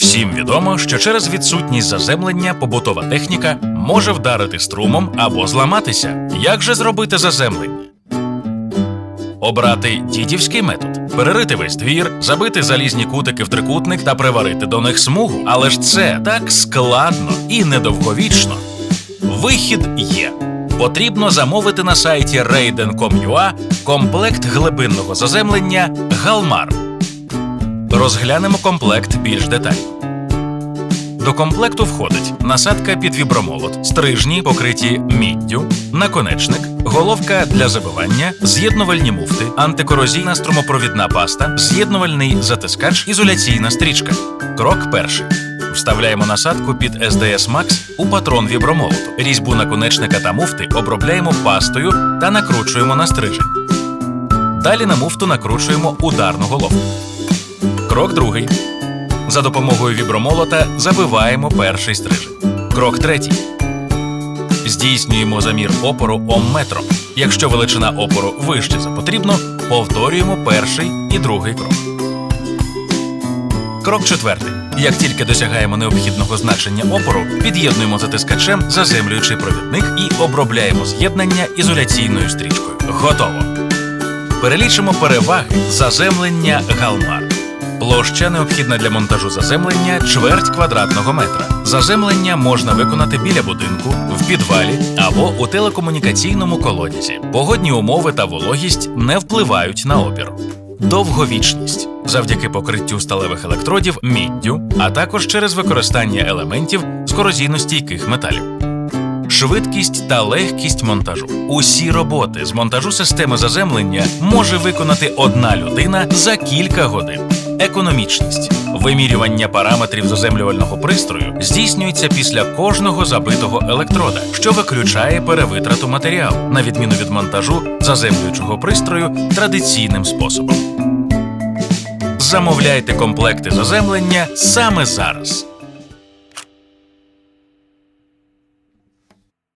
Всім відомо, що через відсутність заземлення побутова техніка може вдарити струмом або зламатися. Як же зробити заземлення? Обрати дідівський метод, перерити весь двір, забити залізні кутики в трикутник та приварити до них смугу. Але ж це так складно і недовговічно. Вихід є. Потрібно замовити на сайті Raiden.com.ua комплект глибинного заземлення Галмар. Розглянемо комплект більш детально. До комплекту входить насадка під вібромолот, стрижні, покриті міддю, наконечник, головка для забивання, з'єднувальні муфти, антикорозійна струмопровідна паста, з'єднувальний затискач, ізоляційна стрічка. Крок перший. Вставляємо насадку під SDS Max у патрон вібромолоту. Різьбу наконечника та муфти обробляємо пастою та накручуємо на стрижень. Далі на муфту накручуємо ударну головку. Крок другий. За допомогою вібромолота забиваємо перший стрижень. Крок третій. Здійснюємо замір опору омметром. Якщо величина опору вище за потрібно, повторюємо перший і другий крок. Крок четвертий. Як тільки досягаємо необхідного значення опору, під'єднуємо затискачем заземлюючий провідник і обробляємо з'єднання ізоляційною стрічкою. Готово. Перелічимо переваги заземлення Галмар. Площа необхідна для монтажу заземлення чверть квадратного метра. Заземлення можна виконати біля будинку, в підвалі або у телекомунікаційному колодязі. Погодні умови та вологість не впливають на опір. Довговічність завдяки покриттю сталевих електродів міддю, а також через використання елементів з корозійностійких металів. Швидкість та легкість монтажу. Усі роботи з монтажу системи заземлення може виконати одна людина за кілька годин. Економічність. Вимірювання параметрів заземлювального пристрою здійснюється після кожного забитого електрода, що виключає перевитрату матеріалу, на відміну від монтажу заземлюючого пристрою традиційним способом. Замовляйте комплекти заземлення саме зараз.